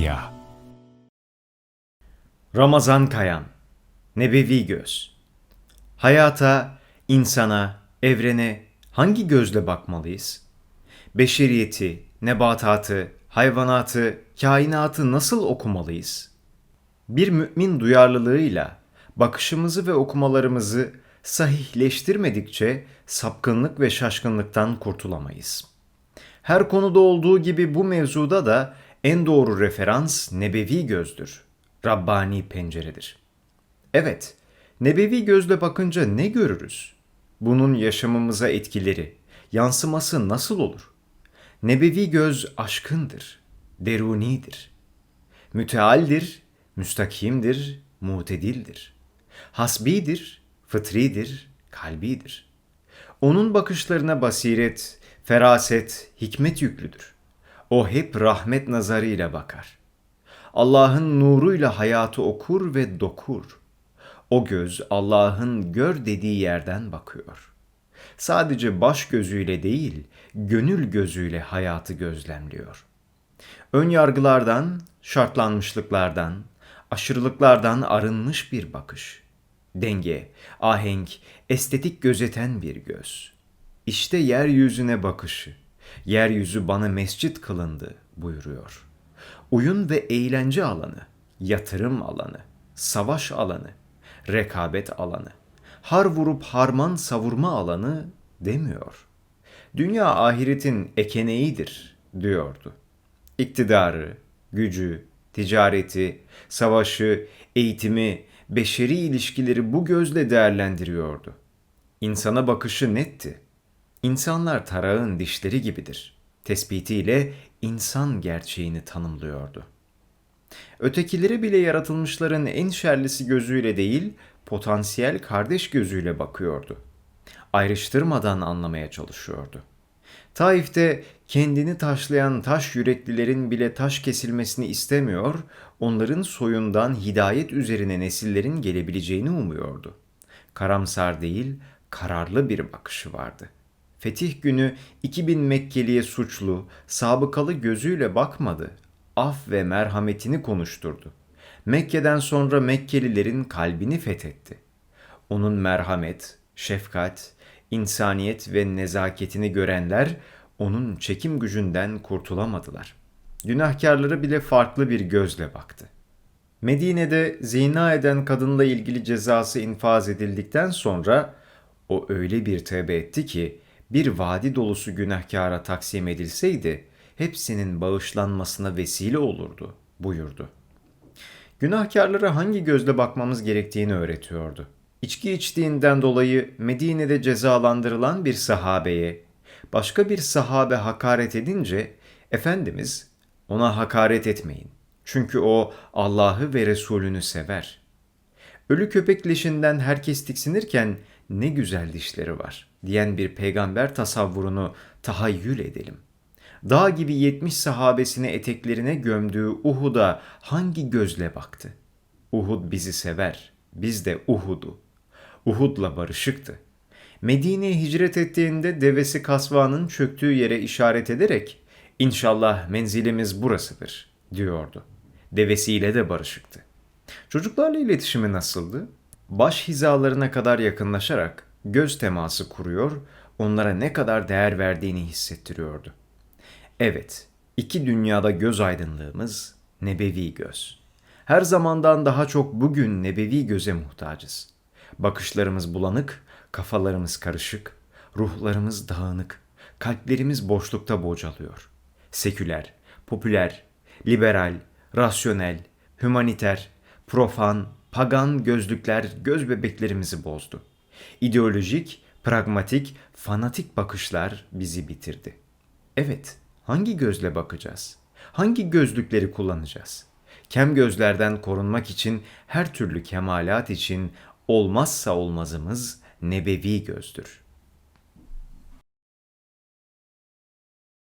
Medya Ramazan Kayan Nebevi Göz Hayata, insana, evrene hangi gözle bakmalıyız? Beşeriyeti, nebatatı, hayvanatı, kainatı nasıl okumalıyız? Bir mümin duyarlılığıyla bakışımızı ve okumalarımızı sahihleştirmedikçe sapkınlık ve şaşkınlıktan kurtulamayız. Her konuda olduğu gibi bu mevzuda da en doğru referans nebevi gözdür. Rabbani penceredir. Evet, nebevi gözle bakınca ne görürüz? Bunun yaşamımıza etkileri, yansıması nasıl olur? Nebevi göz aşkındır, derunidir. Mütealdir, müstakimdir, mutedildir. Hasbidir, fıtridir, kalbidir. Onun bakışlarına basiret, feraset, hikmet yüklüdür. O hep rahmet nazarıyla bakar. Allah'ın nuruyla hayatı okur ve dokur. O göz Allah'ın gör dediği yerden bakıyor. Sadece baş gözüyle değil, gönül gözüyle hayatı gözlemliyor. Ön yargılardan, şartlanmışlıklardan, aşırılıklardan arınmış bir bakış. Denge, ahenk, estetik gözeten bir göz. İşte yeryüzüne bakışı. Yeryüzü bana mescit kılındı buyuruyor. Oyun ve eğlence alanı, yatırım alanı, savaş alanı, rekabet alanı, har vurup harman savurma alanı demiyor. Dünya ahiretin ekeneğidir diyordu. İktidarı, gücü, ticareti, savaşı, eğitimi, beşeri ilişkileri bu gözle değerlendiriyordu. İnsana bakışı netti. İnsanlar tarağın dişleri gibidir. Tespitiyle insan gerçeğini tanımlıyordu. Ötekileri bile yaratılmışların en şerlisi gözüyle değil, potansiyel kardeş gözüyle bakıyordu. Ayrıştırmadan anlamaya çalışıyordu. Taif'te kendini taşlayan taş yüreklilerin bile taş kesilmesini istemiyor, onların soyundan hidayet üzerine nesillerin gelebileceğini umuyordu. Karamsar değil, kararlı bir bakışı vardı. Fetih günü 2000 Mekkeliye suçlu, sabıkalı gözüyle bakmadı, af ve merhametini konuşturdu. Mekke'den sonra Mekkelilerin kalbini fethetti. Onun merhamet, şefkat, insaniyet ve nezaketini görenler onun çekim gücünden kurtulamadılar. Günahkarları bile farklı bir gözle baktı. Medine'de zina eden kadınla ilgili cezası infaz edildikten sonra o öyle bir tövbe etti ki bir vadi dolusu günahkara taksim edilseydi hepsinin bağışlanmasına vesile olurdu buyurdu. Günahkarlara hangi gözle bakmamız gerektiğini öğretiyordu. İçki içtiğinden dolayı Medine'de cezalandırılan bir sahabeye başka bir sahabe hakaret edince Efendimiz ona hakaret etmeyin. Çünkü o Allah'ı ve Resulünü sever. Ölü köpek leşinden herkes tiksinirken ne güzel dişleri var diyen bir peygamber tasavvurunu tahayyül edelim. Dağ gibi yetmiş sahabesini eteklerine gömdüğü Uhud'a hangi gözle baktı? Uhud bizi sever, biz de Uhud'u. Uhud'la barışıktı. Medine'ye hicret ettiğinde devesi kasvanın çöktüğü yere işaret ederek İnşallah menzilimiz burasıdır diyordu. Devesiyle de barışıktı. Çocuklarla iletişimi nasıldı? Baş hizalarına kadar yakınlaşarak göz teması kuruyor, onlara ne kadar değer verdiğini hissettiriyordu. Evet, iki dünyada göz aydınlığımız nebevi göz. Her zamandan daha çok bugün nebevi göze muhtacız. Bakışlarımız bulanık, kafalarımız karışık, ruhlarımız dağınık, kalplerimiz boşlukta bocalıyor. Seküler, popüler, liberal, rasyonel, hümaniter, profan, pagan gözlükler göz bebeklerimizi bozdu. İdeolojik, pragmatik, fanatik bakışlar bizi bitirdi. Evet, hangi gözle bakacağız? Hangi gözlükleri kullanacağız? Kem gözlerden korunmak için her türlü kemalat için olmazsa olmazımız nebevi gözdür.